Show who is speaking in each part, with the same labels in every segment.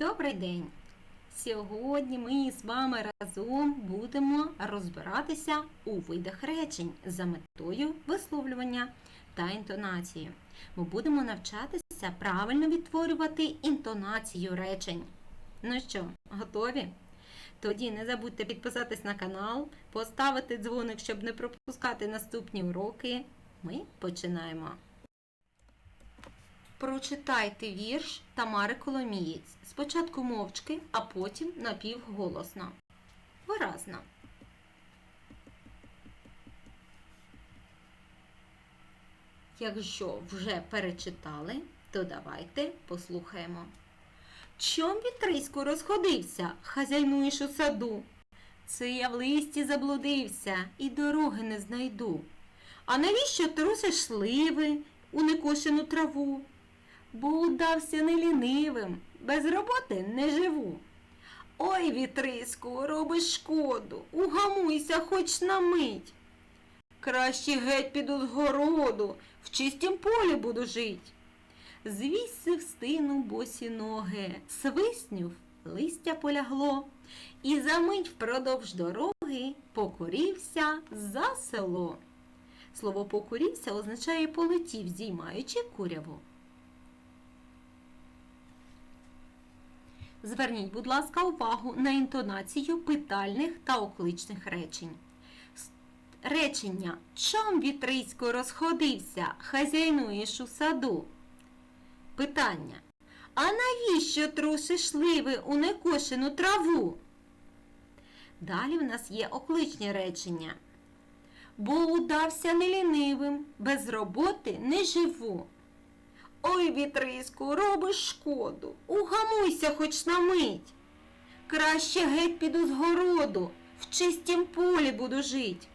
Speaker 1: Добрий день! Сьогодні ми з вами разом будемо розбиратися у видах речень за метою висловлювання та інтонації. Ми будемо навчатися правильно відтворювати інтонацію речень. Ну що, готові? Тоді не забудьте підписатись на канал, поставити дзвоник, щоб не пропускати наступні уроки. Ми починаємо. Прочитайте вірш Тамари Коломієць. Спочатку мовчки, а потім напівголосно. Виразно. Якщо вже перечитали, то давайте послухаємо. Чом вітрисько розходився, хазяйнуєш у саду? Це я в листі заблудився і дороги не знайду. А навіщо трусиш сливи у некошену траву? Бо удався не лінивим, без роботи не живу. Ой, вітриску, робиш шкоду, угамуйся хоч на мить. Краще геть піду з городу, в чистім полі буду жить. Звісси встину босі ноги, свиснюв, листя полягло, і за мить впродовж дороги покурівся за село. Слово покурівся означає полетів, здіймаючи куряву. Зверніть, будь ласка, увагу на інтонацію питальних та окличних речень. Речення Чом вітрисько розходився, хазяйнуєш у саду? Питання. А навіщо трусиш ливи у некошену траву? Далі в нас є окличні речення. Бо удався нелінивим, без роботи не живу. Ой, вітриску, робиш шкоду, угамуйся хоч на мить. Краще геть піду з городу, в чистім полі буду жить.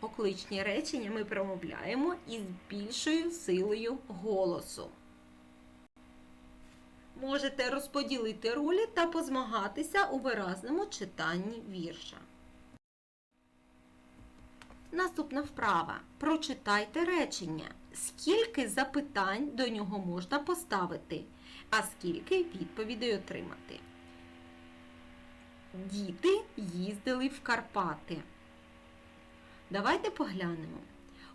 Speaker 1: Окличні речення ми промовляємо із більшою силою голосу. Можете розподілити ролі та позмагатися у виразному читанні вірша. Наступна вправа. Прочитайте речення. Скільки запитань до нього можна поставити, а скільки відповідей отримати. Діти їздили в Карпати. Давайте поглянемо.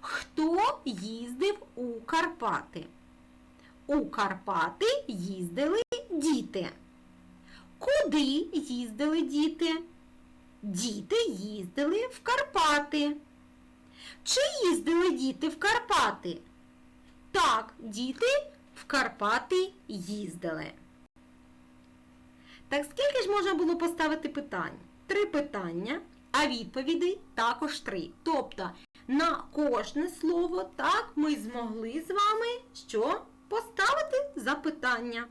Speaker 1: Хто їздив у Карпати? У Карпати їздили діти. Куди їздили діти? Діти їздили в Карпати. Чи їздили діти в Карпати? Так, діти в Карпати їздили. Так скільки ж можна було поставити питань? Три питання, а відповідей також три. Тобто на кожне слово так ми змогли з вами що? Поставити запитання.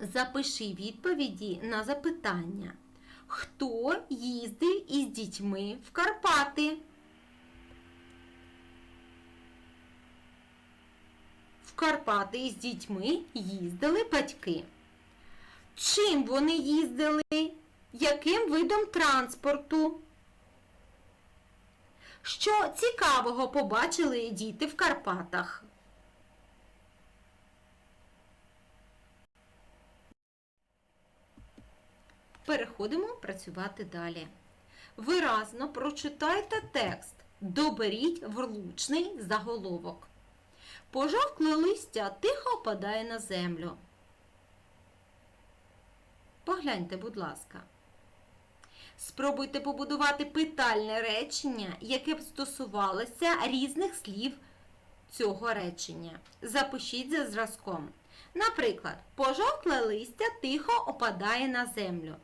Speaker 1: Запиши відповіді на запитання. Хто їздив із дітьми в Карпати? В Карпати із дітьми їздили батьки. Чим вони їздили? Яким видом транспорту? Що цікавого побачили діти в Карпатах? Переходимо працювати далі. Виразно прочитайте текст. Доберіть влучний заголовок. Пожовкле листя тихо опадає на землю. Погляньте, будь ласка. Спробуйте побудувати питальне речення, яке б стосувалося різних слів цього речення. Запишіть за зразком. Наприклад, пожовкле листя тихо опадає на землю.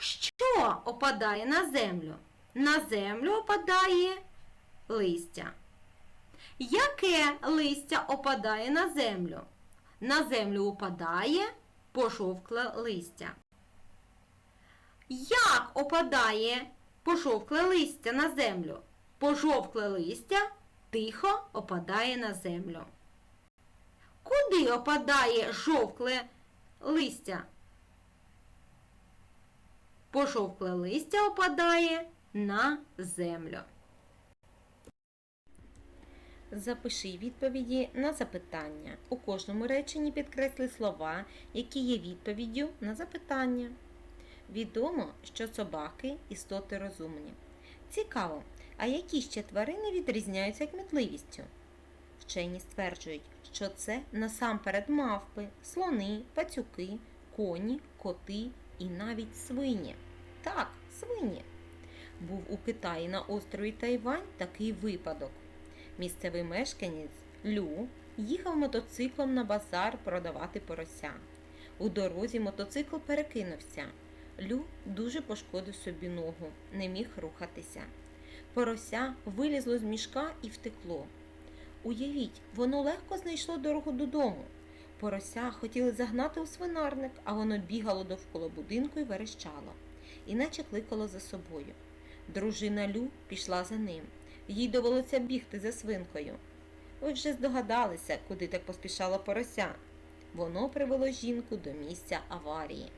Speaker 1: Що опадає на землю? На землю опадає листя. Яке листя опадає на землю? На землю опадає пожовкле листя. Як опадає пожовкле листя на землю? Пожовкле листя тихо опадає на землю. Куди опадає жовкле листя? Пожовкле листя опадає на землю. Запиши відповіді на запитання. У кожному реченні підкресли слова, які є відповіддю на запитання. Відомо, що собаки істоти розумні. Цікаво, а які ще тварини відрізняються кмітливістю? Вчені стверджують, що це насамперед мавпи, слони, пацюки, коні, коти і навіть свині. Так, свині. Був у Китаї на острові Тайвань такий випадок. Місцевий мешканець Лю їхав мотоциклом на базар продавати порося. У дорозі мотоцикл перекинувся. Лю дуже пошкодив собі ногу, не міг рухатися. Порося вилізло з мішка і втекло. Уявіть, воно легко знайшло дорогу додому. Порося хотіли загнати у свинарник, а воно бігало довкола будинку і верещало, іначе кликало за собою. Дружина Лю пішла за ним. Їй довелося бігти за свинкою. Ви вже здогадалися, куди так поспішало порося. Воно привело жінку до місця аварії.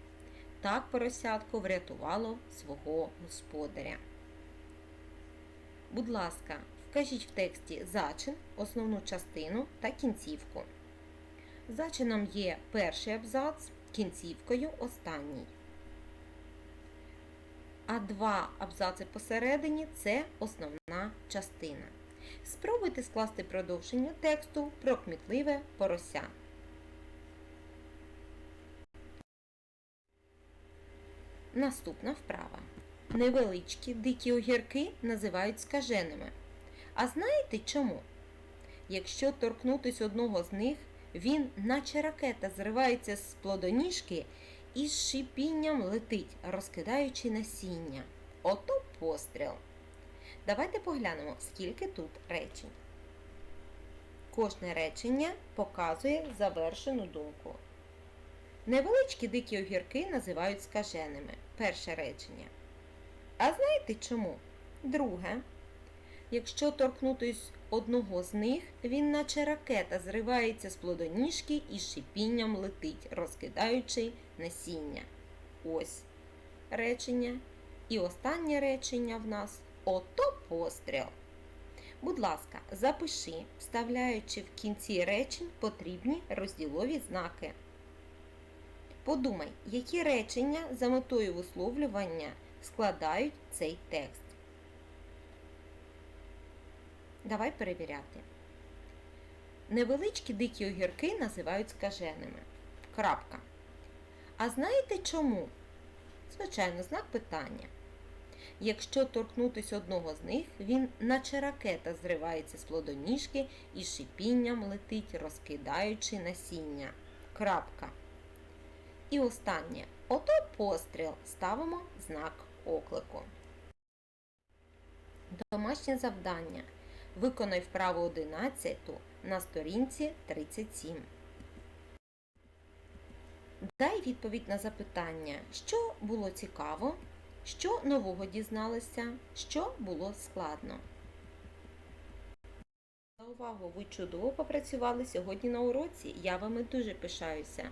Speaker 1: Так поросятко врятувало свого господаря. Будь ласка, вкажіть в тексті зачин, основну частину та кінцівку. Зачином є перший абзац, кінцівкою останній. А два абзаци посередині це основна частина. Спробуйте скласти продовження тексту про кмітливе порося. Наступна вправа. Невеличкі дикі огірки називають скаженими. А знаєте чому? Якщо торкнутись одного з них, він, наче ракета, зривається з плодоніжки і з шипінням летить, розкидаючи насіння. Ото постріл. Давайте поглянемо, скільки тут речень. Кожне речення показує завершену думку. Невеличкі дикі огірки називають скаженими. Перше речення. А знаєте чому? Друге. Якщо торкнутись одного з них, він наче ракета зривається з плодоніжки і шипінням летить, розкидаючи насіння. Ось речення. І останнє речення в нас ото постріл. Будь ласка, запиши, вставляючи в кінці речень потрібні розділові знаки. Подумай, які речення за метою висловлювання складають цей текст. Давай перевіряти. Невеличкі дикі огірки називають скаженими. Крапка. А знаєте чому? Звичайно, знак питання. Якщо торкнутися одного з них, він, наче ракета, зривається з плодоніжки і шипінням летить, розкидаючи насіння. Крапка. І останнє. Ото постріл. Ставимо знак оклику. Домашнє завдання. Виконай вправу 11 на сторінці 37. Дай відповідь на запитання, що було цікаво, що нового дізналися, що було складно. За увагу! Ви чудово попрацювали сьогодні на уроці. Я вами дуже пишаюся.